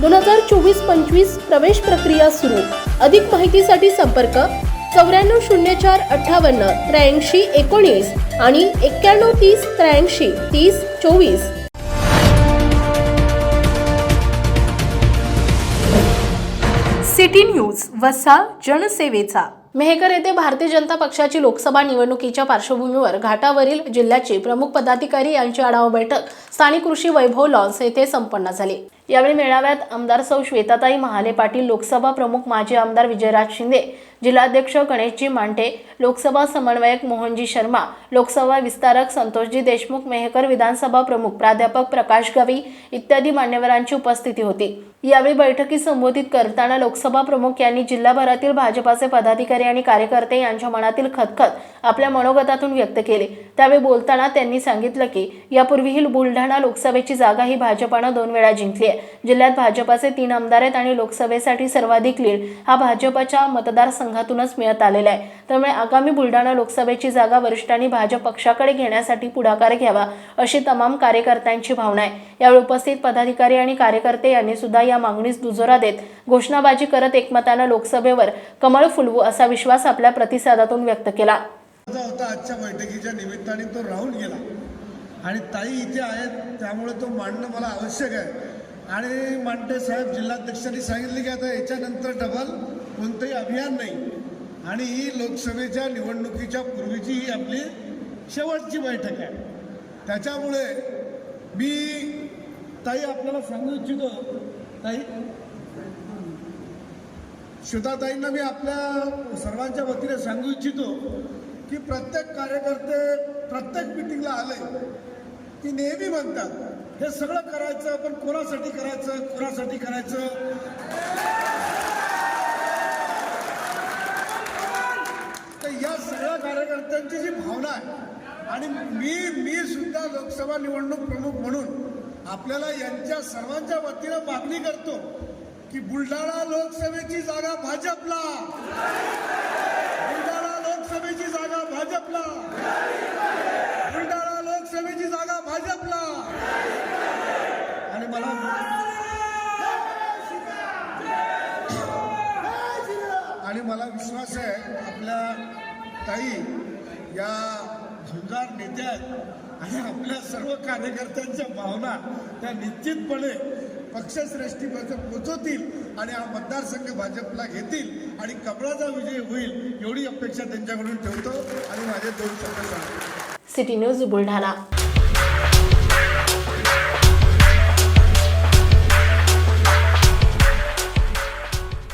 दोन हजार चोवीस पंचवीस प्रवेश प्रक्रिया सुरू. अधिक माहितीसाठी संपर्क चौऱ्याण्णव शून्य चार अठ्ठावन्न त्र्याऐंशी एकोणीस आणि एक्क्याण्णव तीस त्र्याऐंशी तीस चोवीस. सिटी न्यूज वसा जनसेवेचा. मेहकर येथे भारतीय जनता पक्षाची लोकसभा निवडणुकीच्या पार्श्वभूमीवर घाटावरील जिल्ह्याचे प्रमुख पदाधिकारी यांची आढावा बैठक. स्थानिक कृषी वैभव लॉन्स येथे संपन्न झाली. यावेळी मेळाव्यात आमदार सौ श्वेताताई महाले पाटील लोकसभा प्रमुख माजी आमदार विजयराज शिंदे जिल्हाध्यक्ष गणेशजी मांटे लोकसभा समन्वयक मोहनजी शर्मा लोकसभा विस्तारक संतोषजी देशमुख मेहकर विधानसभा प्रमुख प्राध्यापक प्रकाश गवी इत्यादी मान्यवरांची उपस्थिती होती. यावेळी बैठकीत संबोधित करताना लोकसभा प्रमुख यांनी जिल्हाभरातील भाजपाचे पदाधिकारी आणि कार्यकर्ते यांच्या मनातील खतखत आपल्या मनोगतातून व्यक्त केले. त्यावेळी बोलताना त्यांनी सांगितलं की यापूर्वीही बुलढाणा लोकसभेची जागा ही भाजपानं दोन वेळा जिंकली आहे. जिल्ह्यात भाजपाचे तीन आमदार आहेत आणि लोकसभेसाठी सर्वाधिक लीड हा भाजपच्या मतदारसंघातूनच मिळत आलेला आहे. त्यामुळे आगामी बुलढाणा लोकसभेची जागा वरिष्ठांनी भाजप पक्षाकडे घेण्यासाठी पुढाकार घ्यावा अशी तमाम कार्यकर्त्यांची भावना आहे. यावेळी उपस्थित पदाधिकारी आणि कार्यकर्ते यांनी सुद्धा या मागणीस दुजोरा देत घोषणाबाजी करत एकमतानं लोकसभेवर कमळ फुलवू असा विश्वास आपल्या प्रतिसादातून व्यक्त केला. होता आजच्या बैठकीच्या निमित्ताने तो राहून गेला. आणि ताई इथे आहेत त्यामुळे तो मांडणं मला आवश्यक आहे. आणि मांडे साहेब जिल्हाध्यक्षांनी सांगितले की आता याच्यानंतर डबल कोणतंही अभियान नाही. आणि ही लोकसभेच्या निवडणुकीच्या पूर्वीची ही आपली शेवटची बैठक आहे. त्याच्यामुळे मी ताई आपल्याला सांगू इच्छितो. ताई? श्रोताताईंना मी आपल्या सर्वांच्या वतीने सांगू इच्छितो की प्रत्येक कार्यकर्ते प्रत्येक मिटिंगला आले की नेहमी म्हणतात हे सगळं करायचं पण कोणासाठी करायचं कोणासाठी करायचं? तर या सगळ्या कार्यकर्त्यांची जी भावना आहे आणि मी मी सुद्धा लोकसभा निवडणूक प्रमुख म्हणून आपल्याला यांच्या सर्वांच्या वतीनं मागणी करतो की बुलढाणा लोकसभेची जागा भाजपला बुलढाणा लोकसभेची जागा भाजपला बुलढाणा लोकसभेची जागा भाजपला आणि मला आणि मला विश्वास आहे आपल्या ताई या झुंजार नेत्या आहेत आणि आपल्या सर्व कार्यकर्त्यांच्या भावना त्या निश्चितपणे पक्षश्रेष्ठीपर्यंत पोचवतील आणि हा मतदारसंघ भाजपला घेतील आणि कमळाचा विजय होईल एवढी अपेक्षा त्यांच्याकडून ठेवतो आणि माझे दोन शब्द सांगतो. City news Buldhana.